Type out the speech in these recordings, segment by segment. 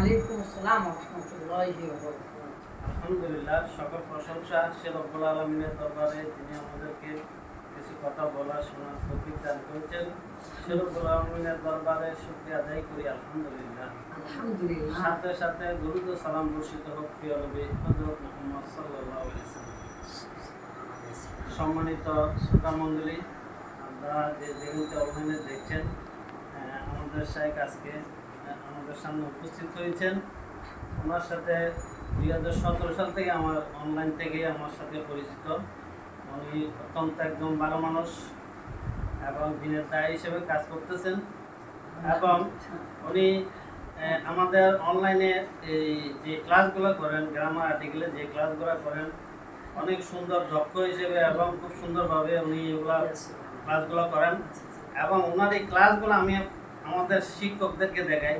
আসসালাম আলহামদুলিল্লাহ সকল প্রশংসা সে রব্বুল আলমিনের দরবারে তিনি আমাদেরকে কিছু কথা বলা শোনার দান করেছেন। সে রব্বুল আলমিনের দরবারে শুক্রিয়া আদায় করি আলহামদুলিল্লাহ। সাথে সাথে সালাম বর্ষিত হোক প্রিয় নবী হযরত মুহাম্মদ ওয়াসাল্লাম। সম্মানিত শ্রোতা মণ্ডলী আমরা যে যেগুলোতে অনলাইনে দেখছেন আমাদের শাহেক আজকে আহ, আমাদের সামনে উপস্থিত হয়েছেন। ওনার সাথে দুই হাজার সতেরো সাল থেকে আমার অনলাইন থেকে আমার সাথে পরিচিত। উনি অত্যন্ত একদম ভালো মানুষ এবং দিনের দায় হিসেবে কাজ করতেছেন। এবং উনি আমাদের অনলাইনে এই যে ক্লাসগুলো করেন গ্রামার আর্টিকেলে যে ক্লাসগুলো করেন অনেক সুন্দর দক্ষ হিসেবে এবং খুব সুন্দরভাবে উনি এগুলা ক্লাসগুলো করেন। এবং ওনার এই ক্লাসগুলো আমি আমাদের শিক্ষকদেরকে দেখাই।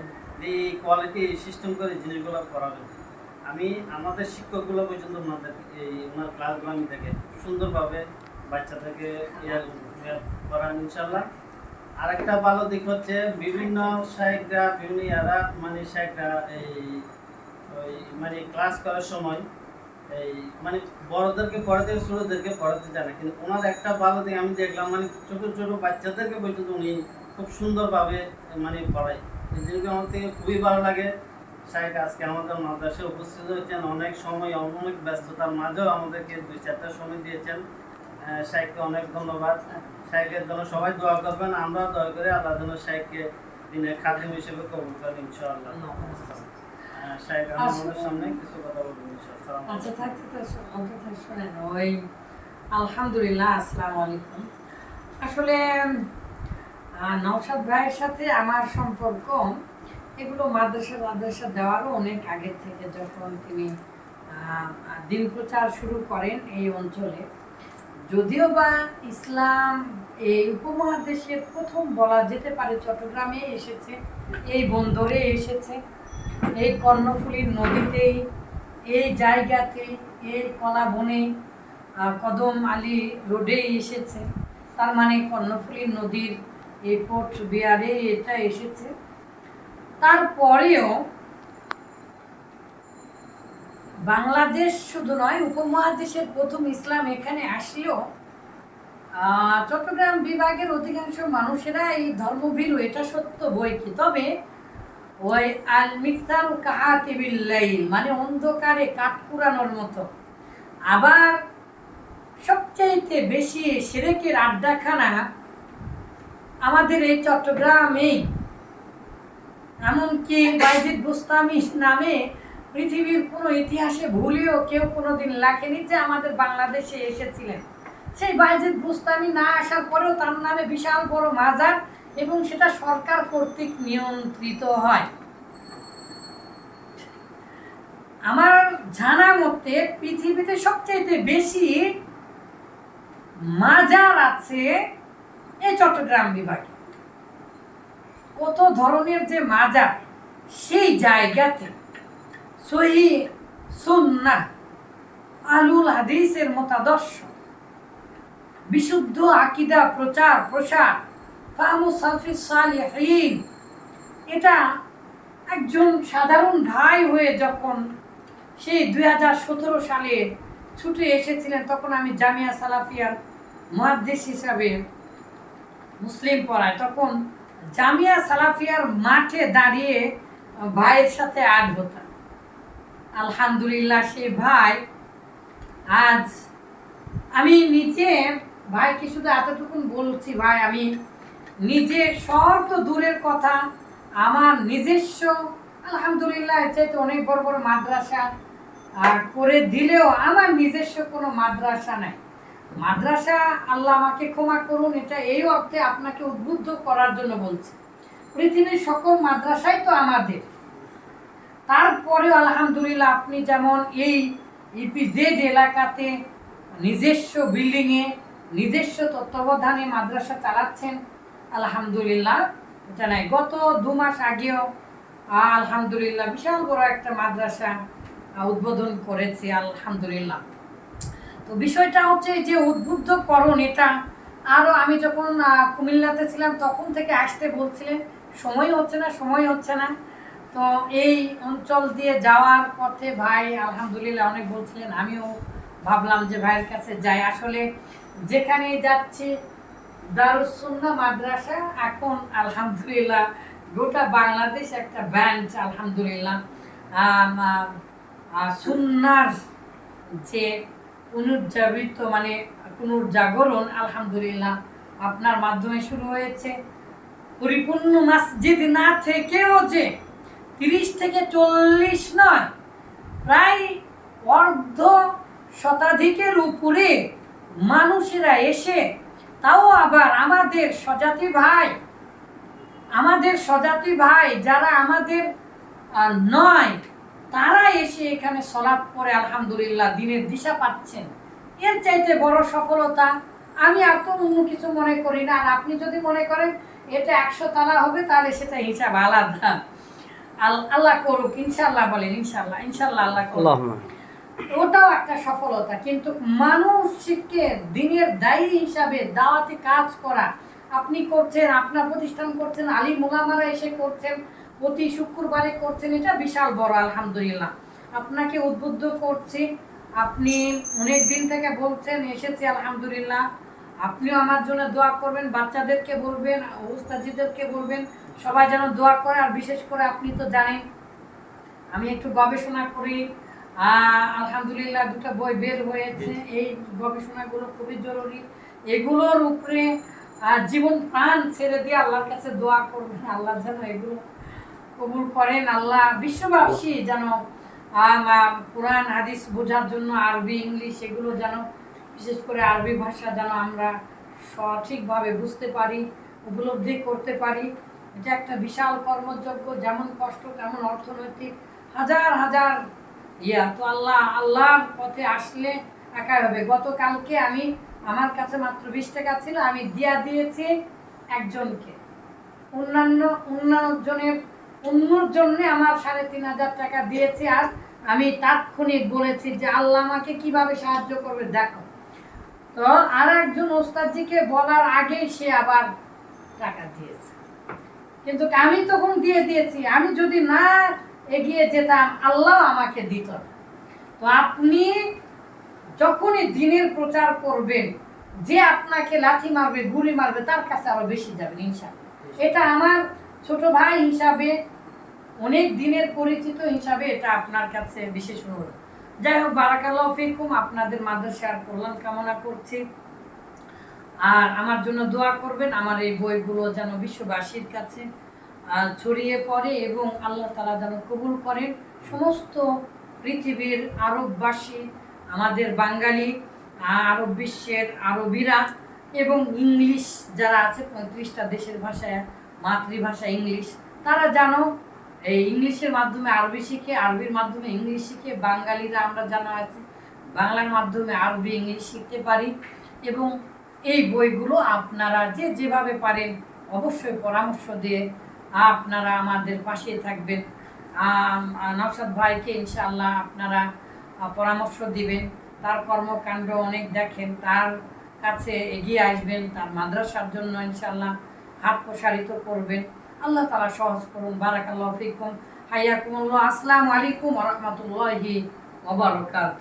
এই কোয়ালিটি সিস্টেম করে জিনিসগুলো করাবেন আমি আমাদের শিক্ষকগুলো পর্যন্ত ওনাদের এই ওনার ক্লাসগুলো আমি দেখে সুন্দরভাবে বাচ্চাদেরকে করান ইনশাল্লাহ আরেকটা ভালো দিক হচ্ছে বিভিন্ন সাহেবরা, বিভিন্ন ইয়ারা মানে সাহেবরা এই ওই মানে ক্লাস করার সময় এই মানে বড়দেরকে পড়াতে ছোটদেরকে পড়াতে জানে। কিন্তু ওনার একটা ভালো দিক আমি দেখলাম মানে ছোট ছোট বাচ্চাদেরকে পর্যন্ত উনি খুব সুন্দরভাবে মানে পড়ায়। এই আমার থেকে খুবই ভালো লাগে। সাহেব আজকে আমাদের মাদ্রাসায় উপস্থিত হয়েছেন। অনেক সময় অনেক ব্যস্ততার মাঝেও আমাদেরকে দুই চারটা সময় দিয়েছেন। সাহেবকে অনেক ধন্যবাদ। সাহেবের জন্য সবাই দোয়া করবেন। আমরাও দোয়া করি। আল্লাহ যেন সাহেবকে দিনের খাদিম হিসেবে কবুল করেন ইনশাআল্লাহ। সাহেব আমাদের সামনে কিছু কথা বলবেন ইনশাআল্লাহ। আচ্ছা থাকতে তো ওই আলহামদুলিল্লাহ আসসালামু আলাইকুম। আসলে আহ, নওশাদ ভাইয়ের সাথে আমার সম্পর্ক এগুলো মাদ্রাসা মাদ্রাসা দেওয়ারও অনেক আগের থেকে যখন তিনি দিন প্রচার শুরু করেন এই অঞ্চলে। যদিও বা ইসলাম এই উপমহাদেশে প্রথম বলা যেতে পারে চট্টগ্রামে এসেছে এই বন্দরে এসেছে এই কর্ণফুলীর নদীতেই এই জায়গাতে এই কলা বনে কদম আলী রোডেই এসেছে। তার মানে কর্ণফুলীর নদীর এই পোর্ট বিয়ারে এটা এসেছে। তারপরেও বাংলাদেশ শুধু নয়, উপমহাদেশের প্রথম ইসলাম এখানে আসলেও চট্টগ্রাম বিভাগের অধিকাংশ মানুষেরা এই ধর্মভীরু, এটা সত্য বই কি? তবে ওই আল মিকদার কাহাতিবিল্লাইল মানে অন্ধকারে কাঠ কুড়ানোর মতো। আবার সবচাইতে বেশি সেরেকের আড্ডাখানা আমাদের এই চট্টগ্রামেই এমনকি বাইজিদ বুস্তামি নামে পৃথিবীর কোনো ইতিহাসে ভুলেও কেউ কোনোদিন লেখেনি যে আমাদের বাংলাদেশে এসেছিলেন। সেই বাইজিদ বুস্তামি না আসার পরেও তার নামে বিশাল বড় মাজার এবং সেটা সরকার কর্তৃক নিয়ন্ত্রিত হয়। আমার জানা মতে পৃথিবীতে সবচেয়ে বেশি মাজার আছে এই চট্টগ্রাম বিভাগে। কত ধরনের যে মাজার, সেই জায়গাতে সহি আলুল হাদিসের মতাদর্শ, বিশুদ্ধ আকিদা, প্রচার, প্রসার সালিহীন। এটা একজন সাধারণ ভাই হয়ে যখন সেই দুই হাজার সতেরো সালে ছুটে এসেছিলেন, তখন আমি জামিয়া সালাফিয়ার মহাদ্দেশ হিসাবে মুসলিম পড়ায়, তখন জামিয়া সালাফিয়ার মাঠে দাঁড়িয়ে ভাইয়ের সাথে আড হতাম। আলহামদুলিল্লাহ, সে ভাই আজ আমি নিজে, ভাইকে শুধু এতটুকুন বলছি, ভাই, আমি নিজে শহর তো দূরের কথা, আমার নিজস্ব, আলহামদুলিল্লাহ চাইতে অনেক বড় বড় মাদ্রাসা, আর করে দিলেও আমার নিজস্ব কোনো মাদ্রাসা নাই। মাদ্রাসা, আল্লাহ আমাকে ক্ষমা করুন, এটা এই অর্থে আপনাকে উদ্বুদ্ধ করার জন্য বলছি। পৃথিবীর সকল মাদ্রাসাই তো আমাদের। তারপরেও আলহামদুলিল্লাহ আপনি যেমন এই ইপিজেড এলাকাতে নিজস্ব বিল্ডিংয়ে নিজস্ব তত্ত্বাবধানে মাদ্রাসা চালাচ্ছেন, আলহামদুলিল্লাহ এটা নাই। গত দু মাস আগেও আলহামদুলিল্লাহ বিশাল বড় একটা মাদ্রাসা উদ্বোধন করেছি, আলহামদুলিল্লাহ। তো বিষয়টা হচ্ছে যে উদ্বুদ্ধকরণ এটা আরও আমি যখন কুমিল্লাতে ছিলাম তখন থেকে আসতে বলছিলেন, সময় হচ্ছে না, সময় হচ্ছে না। তো এই অঞ্চল দিয়ে যাওয়ার পথে ভাই আলহামদুলিল্লাহ অনেক বলছিলেন, আমিও ভাবলাম যে ভাইয়ের কাছে যাই। আসলে যেখানে যাচ্ছি দারুসুন্না মাদ্রাসা, এখন আলহামদুলিল্লাহ গোটা বাংলাদেশ একটা ব্যান্ড আলহামদুলিল্লাহ। সুন্নার যে পুনর্জাগৃত মানে পুনর্জাগরণ, আলহামদুলিল্লাহ, আপনার মাধ্যমে শুরু হয়েছে। পরিপূর্ণ মসজিদ না থেকেও যে তিরিশ থেকে চল্লিশ নয়, প্রায় অর্ধ শতাধিকের উপরে মানুষেরা এসে, তাও আবার আমাদের স্বজাতি ভাই, আমাদের স্বজাতি ভাই যারা আমাদের নয় তারা এসে এখানে সলাপ করে আলহামদুলিল্লাহ দিনের দিশা পাচ্ছেন। এর চাইতে বড় সফলতা আমি আর তো অন্য কিছু মনে করি না। আর আপনি যদি মনে করেন এটা একশো তালা হবে তাহলে সেটা হিসাব আলাদা। আল্লাহ করুক ইনশাল্লাহ বলেন ইনশাল্লাহ ইনশাল্লাহ আল্লাহ করুক। ওটাও একটা সফলতা কিন্তু মানুষকে দিনের দায়ী হিসাবে দাওয়াতে কাজ করা। আপনি করছেন আপনার প্রতিষ্ঠান করছেন আলী মোলামারা এসে করছেন প্রতি শুক্রবারে করছেন এটা বিশাল বড়, আলহামদুলিল্লাহ। আপনাকে উদ্বুদ্ধ করছি। আপনি অনেক দিন থেকে বলছেন, এসেছি, আলহামদুলিল্লাহ। আপনিও আমার জন্য দোয়া করবেন, বাচ্চাদেরকে বলবেন উস্তাজিদেরকে বলবেন, সবাই যেন দোয়া করে, আর বিশেষ করে আপনি তো জানেন, আমি একটু গবেষণা করি। আলহামদুলিল্লাহ, দুটো বই বের হয়েছে। এই গবেষণাগুলো খুবই জরুরি। এগুলোর উপরে জীবন প্রাণ ছেড়ে দিয়ে আল্লাহর কাছে দোয়া করবেন। আল্লাহ যেন এগুলো কবুল করেন। আল্লাহ বিশ্ববাসী যেন কোরআন, হাদিস বোঝার জন্য আরবি, ইংলিশ, এগুলো যেন, বিশেষ করে আরবি ভাষা যেন আমরা সঠিকভাবে বুঝতে পারি, উপলব্ধি করতে পারি। এটা একটা বিশাল কর্মযজ্ঞ, যেমন কষ্ট, তেমন অর্থনৈতিক, হাজার হাজার ইয়া। তো আল্লাহ, আল্লাহর পথে আসলে একাই হবে। গতকালকে আমি, আমার কাছে মাত্র বিশ টাকা ছিল, আমি দিয়া দিয়েছি একজনকে। অন্যান্য অন্য জনের অন্যর জন্য আমার সাড়ে তিন হাজার টাকা দিয়েছি আর আমি তাৎক্ষণিক বলেছি যে আল্লাহ আমাকে কীভাবে সাহায্য করবে, দেখো। তো আর একজন ওস্তাদজিকে বলার আগেই সে আবার টাকা দিয়েছে। কিন্তু আমি তখন দিয়ে দিয়েছি, আমি যদি না এগিয়ে যেতাম, আল্লাহ আমাকে দিত। তো আপনি যখনই দিনের প্রচার করবেন, যে আপনাকে লাথি মারবে, গুলি মারবে, তার কাছে আরও বেশি যাবেন, ইনশাআল্লাহ। এটা আমার ছোট ভাই হিসাবে, অনেক দিনের পরিচিত হিসাবে এটা আপনার কাছে বিশেষ অনুরোধ। যাই হোক, বারাকাল্লাহ ফিকুম, আপনাদের মাদ্রাসার কল্যাণ কামনা করছি। আর আমার জন্য দোয়া করবেন, আমার এই বইগুলো যেন বিশ্ববাসীর কাছে ছড়িয়ে পড়ে এবং আল্লাহ তালা যেন কবুল করেন। সমস্ত পৃথিবীর আরববাসী, আমাদের বাঙালি আরব বিশ্বের আরবিরা এবং ইংলিশ যারা আছে, পঁয়ত্রিশটা দেশের ভাষায় মাতৃভাষা ইংলিশ। তারা জানো, এই ইংলিশের মাধ্যমে আরবি শিখে, আরবির মাধ্যমে ইংলিশ শিখে, বাঙালিরা আমরা জানা আছে, বাংলার মাধ্যমে আরবি, ইংলিশ শিখতে পারি। এবং এই বইগুলো আপনারা যে যেভাবে পারেন, অবশ্যই পরামর্শ দিয়ে আপনারা আমাদের পাশে থাকবেন। নওশাদ ভাইকে ইনশাল্লাহ আপনারা পরামর্শ দিবেন। তার কর্মকাণ্ড অনেক দেখেন, তার কাছে এগিয়ে আসবেন, তার মাদ্রাসার জন্য ইনশাআল্লাহ। হাত প্রসারিত করবেন। আল্লাহ তালা সহজ করুন বারাকাল্লাহ ফিকুম। হাইয়াকুমুল্লাহ। আসসালামু আলাইকুম রহমতুল্লাহি ওবরকাত